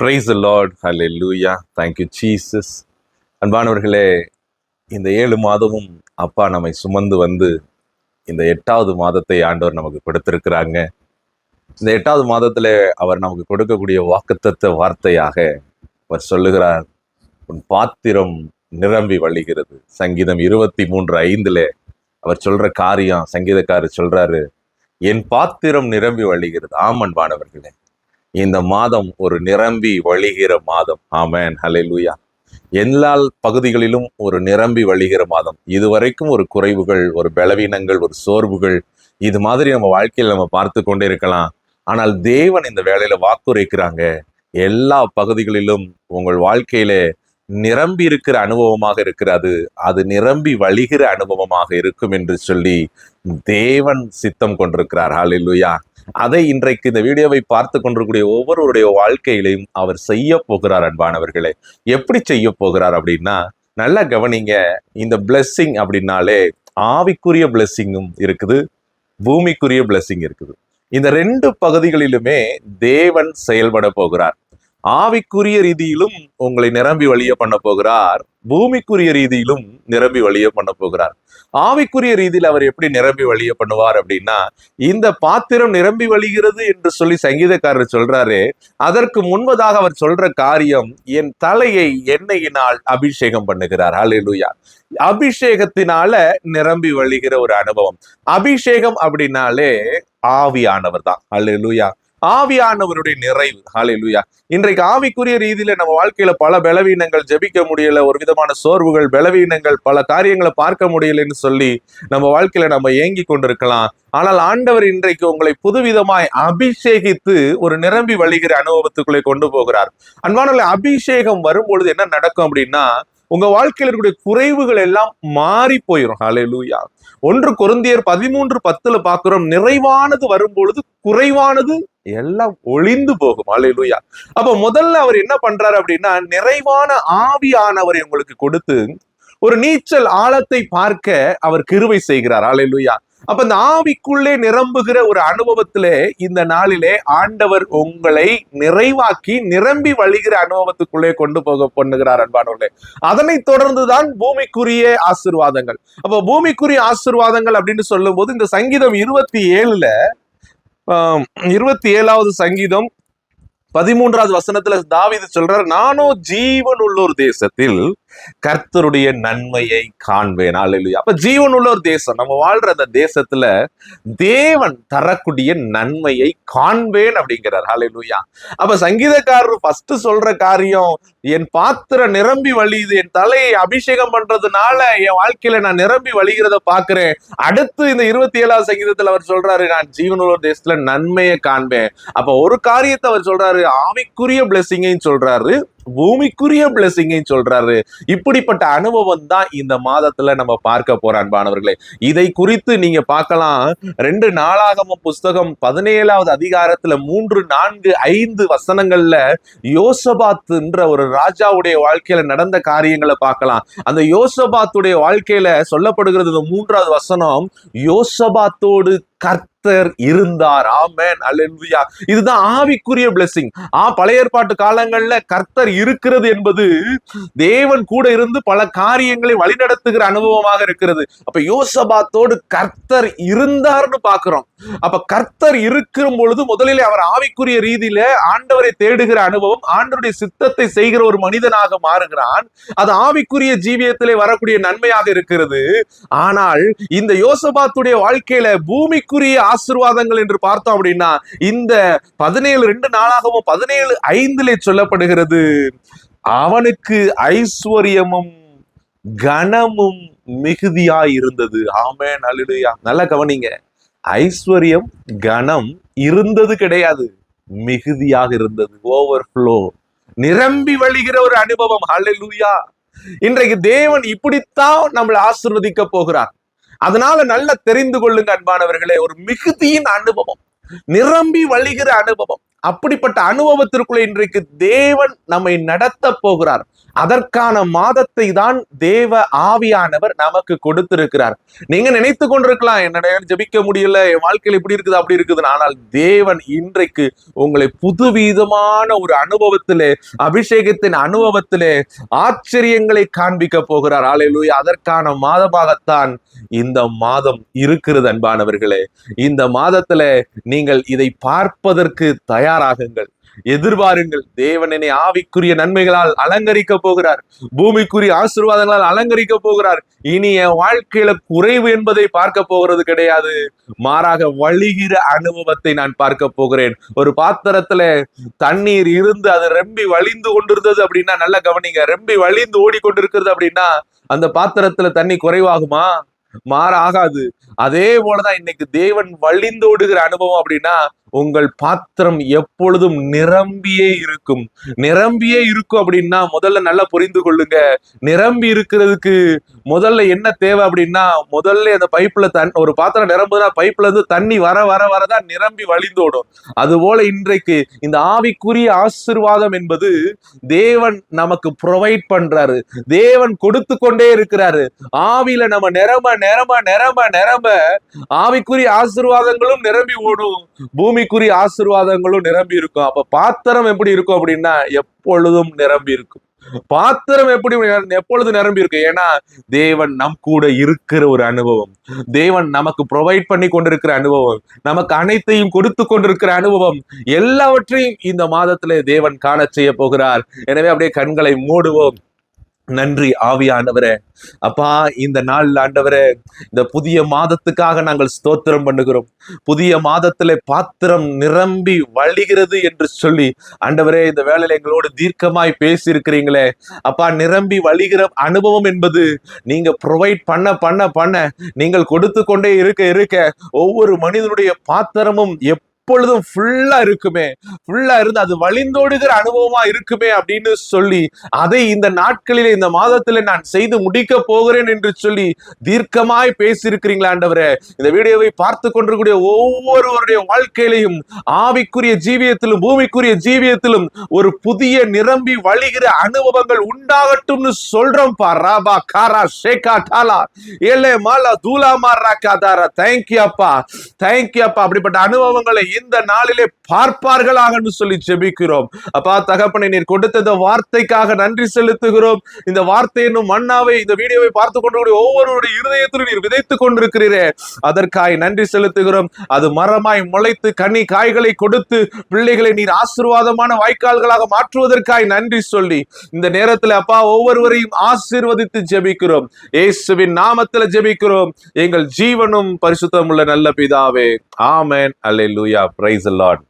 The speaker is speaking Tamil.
பிரைஸ் லார்ட் ஹலே லூயா தேங்க்யூ சீசஸ் அன்பானவர்களே இந்த ஏழு மாதமும் அப்பா நம்மை சுமந்து வந்து இந்த எட்டாவது மாதத்தை ஆண்டவர் நமக்கு கொடுத்திருக்கிறாங்க. இந்த எட்டாவது மாதத்தில் அவர் நமக்கு கொடுக்கக்கூடிய வாக்குத்தத்த வார்த்தையாக அவர் சொல்லுகிறார். உன் பாத்திரம் நிரம்பி வழிகிறது. சங்கீதம் இருபத்தி மூன்று ஐந்தில் அவர் சொல்கிற காரியம் சங்கீதக்காரர் சொல்கிறாரு என் பாத்திரம் நிரம்பி வழிகிறது. ஆமன்பானவர்களே இந்த மாதம் ஒரு நிரம்பி வழிகிற மாதம். ஆமேன். ஹalleluya. எல்லா பகுதிகளிலும் ஒரு நிரம்பி வழிகிற மாதம். இதுவரைக்கும் ஒரு குறைவுகள் ஒரு பலவீனங்கள் ஒரு சோர்வுகள் இது மாதிரி நம்ம வாழ்க்கையில் நம்ம பார்த்து கொண்டே இருக்கலாம். ஆனால் தேவன் இந்த வேலையில வாக்குரைக்கிறாங்க. எல்லா பகுதிகளிலும் உங்கள் வாழ்க்கையிலே நிரம்பி இருக்கிற அனுபவமாக இருக்கிறது. அது நிரம்பி வழிகிற அனுபவமாக இருக்கும் என்று சொல்லி தேவன் சித்தம் கொண்டிருக்கிறார். ஹalleluya. அதை இன்றைக்கு இந்த வீடியோவை பார்த்து கொண்டிருக்கூடிய ஒவ்வொருவருடைய வாழ்க்கையிலையும் அவர் செய்ய போகிறார் அன்பானவர்களே. எப்படி செய்ய போகிறார் அப்படின்னா நல்லா கவனிங்க இந்த பிளெஸ்ஸிங் அப்படின்னாலே ஆவிக்குரிய பிளெஸ்ஸிங்கும் இருக்குது பூமிக்குரிய blessing இருக்குது. இந்த ரெண்டு பகுதிகளிலுமே தேவன் செயல்பட போகிறார். ஆவிக்குரிய ரீதியிலும் உங்களை நிரம்பி வழிய பண்ண போகிறார். பூமிக்குரிய ரீதியிலும் நிரம்பி வழிய பண்ண போகிறார். ஆவிக்குரிய ரீதியில் அவர் எப்படி நிரம்பி வழிய பண்ணுவார் அப்படின்னா இந்த பாத்திரம் நிரம்பி வழிகிறது என்று சொல்லி சங்கீதக்காரர் சொல்றாரு. அதற்கு முன்பதாக அவர் சொல்ற காரியம் என் தலையை எண்ணெயினால் அபிஷேகம் பண்ணுகிறார். ஹalleluya. அபிஷேகத்தினால நிரம்பி வழிகிற ஒரு அனுபவம். அபிஷேகம் அப்படின்னாலே ஆவியானவர் தான். ஹalleluya. ஆவியானவருடைய நிறைவு. ஹalleluya இன்றைக்கு ஆவிக்குரிய ரீதியில நம்ம வாழ்க்கையில பல பலவீனங்கள் ஜெபிக்க முடியல ஒரு விதமான சோர்வுகள் பலவீனங்கள் பல காரியங்களை பார்க்க முடியலன்னு சொல்லி நம்ம வாழ்க்கையில நம்ம ஏங்கி கொண்டிருக்கலாம். ஆனால் ஆண்டவர் இன்றைக்கு உங்களை புதுவிதமாய் அபிஷேகித்து ஒரு நிரம்பி வழிகிற அனுபவத்துக்குள்ளே கொண்டு போகிறார். அன்பான அபிஷேகம் வரும்பொழுது என்ன நடக்கும் அப்படின்னா உங்க வாழ்க்கையில் இருக்கக்கூடிய குறைவுகள் எல்லாம் மாறி போயிடும் ஹalleluya. ஒன்று குருந்தியர் பதிமூன்று பத்துல பாக்குறோம் நிறைவானது வரும்பொழுது குறைவானது எல்லாம் ஒளிந்து போகும். ஹalleluya. அப்ப முதல்ல அவர் என்ன பண்றாரு அப்படின்னா நிறைவான ஆவியானவரை உங்களுக்கு கொடுத்து ஒரு நீச்சல் ஆழத்தை பார்க்க அவர் கிருவை செய்கிறார். ஹalleluya. அப்ப இந்த ஆவிக்குள்ளே நிரம்புகிற ஒரு அனுபவத்திலே இந்த நாளிலே ஆண்டவர் உங்களை நிறைவாக்கி நிரம்பி வழிகிற அனுபவத்துக்குள்ளே கொண்டு போக பண்ணுகிறார் அன்பானவர்களே. அதனை தொடர்ந்துதான் பூமிக்குரிய ஆசிர்வாதங்கள். அப்ப பூமிக்குரிய ஆசிர்வாதங்கள் அப்படின்னு சொல்லும் போது இந்த சங்கீதம் இருபத்தி ஏழுல இருபத்தி ஏழாவது சங்கீதம் பதிமூன்றாவது வசனத்துல தாவிது சொல்றார் நானோ ஜீவன் உள்ளூர் தேசத்தில் கர்த்தருடைய நன்மையை காண்பேன். இல்லையா அப்ப ஜீவன் உள்ளோர் தேசம். நம்ம வாழ்ற அந்த தேசத்துல தேவன் தரக்கூடிய நன்மையை காண்பேன் அப்படிங்கிறார். ஹalleluya அப்ப சங்கீதக்காரர் ஃபர்ஸ்ட் சொல்ற காரியம் என் பாத்திரம் நிரம்பி வழியுது. என் தலையை அபிஷேகம் பண்றதுனால என் வாழ்க்கையில நான் நிரம்பி வழிகிறத பாக்குறேன் அடுத்து இந்த இருபத்தி ஏழாவது சங்கீதத்துல அவர் சொல்றாரு நான் ஜீவனுள்ள தேசத்துல நன்மையை காண்பேன். அப்ப ஒரு காரியத்தை அவர் சொல்றாரு ஆவிக்குரிய பிளெஸிங்கையும் சொல்றாரு. பூமிக்குரிய பிளெஸிங்கையும் சொல்றாரு. இப்படிப்பட்ட அனுபவம் தான் இந்த மாதத்துல நம்ம பார்க்க போற அன்பானவர்களே. இதை குறித்து நீங்க பார்க்கலாம். ரெண்டு நாளாகம புஸ்தகம் பதினேழாவது அதிகாரத்துல மூன்று நான்கு ஐந்து வசனங்கள்ல யோசபாத்துன்ற ஒரு ராஜாவுடைய வாழ்க்கையில நடந்த காரியங்களை பார்க்கலாம். அந்த யோசபாத்துடைய வாழ்க்கையில சொல்லப்படுகிறது இந்த மூன்றாவது வசனம் யோசபாத்தோடு கர்த்தர் இருந்தார். ஆமேன். அல்லா இதுதான் ஆவிக்குரிய blessing. ஆ பழைய ஏற்பாட்டு காலங்கள்ல கர்த்தர் இருக்கிறது என்பது தேவன் கூட இருந்து பல காரியங்களை வழிநடத்துகிற அனுபவமாக இருக்கிறது. அப்ப யோசபாத்தோடு கர்த்தர் இருந்தார்னு பாக்குறோம். அப்ப கர்த்தர் இருக்கும் பொழுது முதலிலே அவர் ஆவிக்குரிய ரீதியில ஆண்டவரை தேடுகிற அனுபவம் ஆண்டவருடைய சித்தத்தை செய்கிற ஒரு மனிதனாக மாறுகிறான். அது ஆவிக்குரிய ஜீவியத்திலே வரக்கூடிய நன்மையாக இருக்கிறது. ஆனால் இந்த யோசபாத்துடைய வாழ்க்கையில பூமிக்குரிய ஆசிர்வாதங்கள் என்று பார்த்தோம் அப்படின்னா இந்த பதினேழு ரெண்டு நாளாகவும் பதினேழு ஐந்திலே சொல்லப்படுகிறது. அவனுக்கு ஐஸ்வர்யமும் கனமும் மிகுதியா இருந்தது. ஆமென் அல்லேலூயா நல்லா கவனிங்க. ஐஸ்வர்யம் கனம் இருந்தது கிடையாது. மிகுதியாக இருந்தது. ஓவர் ஃப்ளோ நிரம்பி வழிகிற ஒரு அனுபவம். ஹalleluya. இன்றைக்கு தேவன் இப்படித்தான் நம்மளை ஆசிர்வதிக்க போகிறார். அதனால நல்லா தெரிந்து கொள்ளுங்க அன்பானவர்களே ஒரு மிகுதியின் அனுபவம். நிரம்பி வழிகிற அனுபவம். அப்படிப்பட்ட அனுபவத்திற்குள்ள இன்றைக்கு தேவன் நம்மை நடத்த போகிறார். அதற்கான மாதத்தை தான் தேவ ஆவியானவர் நமக்கு கொடுத்திருக்கிறார். நீங்க நினைத்து கொண்டிருக்கலாம் என்னடைய ஜெபிக்க முடியல என் வாழ்க்கையில் இப்படி இருக்குது அப்படி இருக்குது. ஆனால் தேவன் இன்றைக்கு உங்களை புதுவிதமான ஒரு அனுபவத்திலே அபிஷேகத்தின் அனுபவத்திலே ஆச்சரியங்களை காண்பிக்க போகிறார். ஆலையிலூயா அதற்கான மாதமாகத்தான் இந்த மாதம் இருக்கிறது அன்பானவர்களே. இந்த மாதத்துல நீங்கள் இதை பார்ப்பதற்கு தயார் தயாராகுங்கள். எதிர்பாருங்கள். தேவனனை ஆவிக்குரிய நன்மைகளால் அலங்கரிக்க போகிறார். பூமிக்குரிய ஆசீர்வாதங்களால் அலங்கரிக்க போகிறார். இனி என் வாழ்க்கையில குறைவு என்பதை பார்க்க போகிறது கிடையாது. மாறாக வழிகிற அனுபவத்தை நான் பார்க்க போகிறேன். ஒரு பாத்திரத்துல தண்ணீர் இருந்து அது ரெம்பி வழிந்து கொண்டிருந்தது அப்படின்னா நல்ல கவனிங்க. ரெம்பி வழிந்து ஓடிக்கொண்டிருக்கிறது அப்படின்னா அந்த பாத்திரத்துல தண்ணி குறைவாகுமா? மாற ஆகாது அதே போலதான் இன்னைக்கு தேவன் வழிந்தோடுகிற அனுபவம் அப்படின்னா உங்கள் பாத்திரம் எப்பொழுதும் நிரம்பியே இருக்கும். நிரம்பியே இருக்கும் அப்படின்னா முதல்ல நல்லா புரிந்து கொள்ளுங்க. நிரம்பி இருக்கிறதுக்கு முதல்ல என்ன தேவை அப்படின்னா முதல்ல அந்த பைப்ல தன் ஒரு பாத்திரம் நிரம்புனா பைப்ல இருந்து தண்ணி வர வர வரதான் நிரம்பி வழிந்தோடும். அதுபோல இன்றைக்கு இந்த ஆவிக்குரிய ஆசிர்வாதம் என்பது தேவன் நமக்கு ப்ரொவைட் பண்றாரு. தேவன் கொடுத்து கொண்டே இருக்கிறாரு. ஆவியில நம்ம நிரம்ப நிரம்ப நிரம்ப நிரம்ப ஆவிக்குரிய ஆசிர்வாதங்களும் நிரம்பி ஓடும். பூமி பூமிக்குரிய ஆசிர்வாதங்களும் நிரம்பி இருக்கும். அப்ப பாத்திரம் எப்படி இருக்கும் அப்படின்னா எப்பொழுதும் நிரம்பி இருக்கும். பாத்திரம் எப்படி எப்பொழுது நிரம்பி இருக்கு ஏன்னா தேவன் நம் கூட இருக்கிற ஒரு அனுபவம். தேவன் நமக்கு ப்ரொவைட் பண்ணி கொண்டிருக்கிற அனுபவம். நமக்கு அனைத்தையும் கொடுத்து கொண்டிருக்கிற அனுபவம். எல்லாவற்றையும் இந்த மாதத்திலே தேவன் காண செய்ய போகிறார். எனவே அப்படியே கண்களை மூடுவோம். நன்றி ஆவியானவரே. அப்பா இந்த நாள் ஆண்டவரே இந்த புதிய மாதத்துக்காக நாங்கள் ஸ்தோத்திரம் பண்ணுகிறோம். புதிய மாதத்திலே பாத்திரம் நிரம்பி வழிகிறது என்று சொல்லி ஆண்டவரே இந்த வேலையில எங்களோடு தீர்க்கமாய் பேசியிருக்கிறீங்களே. அப்பா நிரம்பி வழிகிற அனுபவம் என்பது நீங்க ப்ரொவைட் பண்ண பண்ண பண்ண நீங்கள் கொடுத்து கொண்டே இருக்க இருக்க ஒவ்வொரு மனிதனுடைய பாத்திரமும் எப் எப்பொழுதும் ஃபுல்லா இருக்குமே. ஃபுல்லா இருந்து அது வழிந்தோடுகிற அனுபவமா இருக்குமே அப்படின்னு சொல்லி அதை இந்த நாட்களிலே இந்த மாதத்துல நான் செய்து முடிக்க போகிறேன் என்று சொல்லி தீர்க்கமாய் பேசியிருக்கிறீங்களா ஆண்டவரே. இந்த வீடியோவை பார்த்து கொண்டிருக்கூடிய ஒவ்வொருவருடைய வாழ்க்கையிலையும் ஆவிக்குரிய ஜீவியத்திலும் பூமிக்குரிய ஜீவியத்திலும் ஒரு புதிய நிரம்பி வழிகிற அனுபவங்கள் உண்டாகட்டும்னு சொல்றோம். பா ராபா காரா ஷேகா டாலா ஏலே மாலா தூலா மாரா காதாரா தேங்க்யூ அப்பா. தேங்க்யூ அப்பா. அப்படிப்பட்ட அனுபவங்களை இந்த நாளிலே பார்ப்பார்களாக சொல்லி ஜெபிக்கிறோம். அப்பா தகப்பனை நீர் கொடுத்த வார்த்தைக்காக நன்றி செலுத்துகிறோம். இந்த வார்த்தை என்னும் மண்ணாவை இந்த வீடியோவை பார்த்து கொண்டு ஒவ்வொருவருடைய இருதயத்திலும் நீர் விதைத்துக் கொண்டிருக்கிறீரே. அதற்காய் நன்றி செலுத்துகிறோம். அது மரமாய் முளைத்து கனி காய்களை கொடுத்து பிள்ளைகளை நீர் ஆசீர்வாதமான வாய்க்கால்களாக மாற்றுவதற்காய் நன்றி சொல்லி இந்த நேரத்தில் அப்பா ஒவ்வொருவரையும் ஆசீர்வதித்து ஜெபிக்கிறோம். இயேசுவின் நாமத்துல ஜெபிக்கிறோம். எங்கள் ஜீவனும் பரிசுத்தம் உள்ள நல்ல பிதாவே. ஆமேன். அல்லேலூயா. Price Lord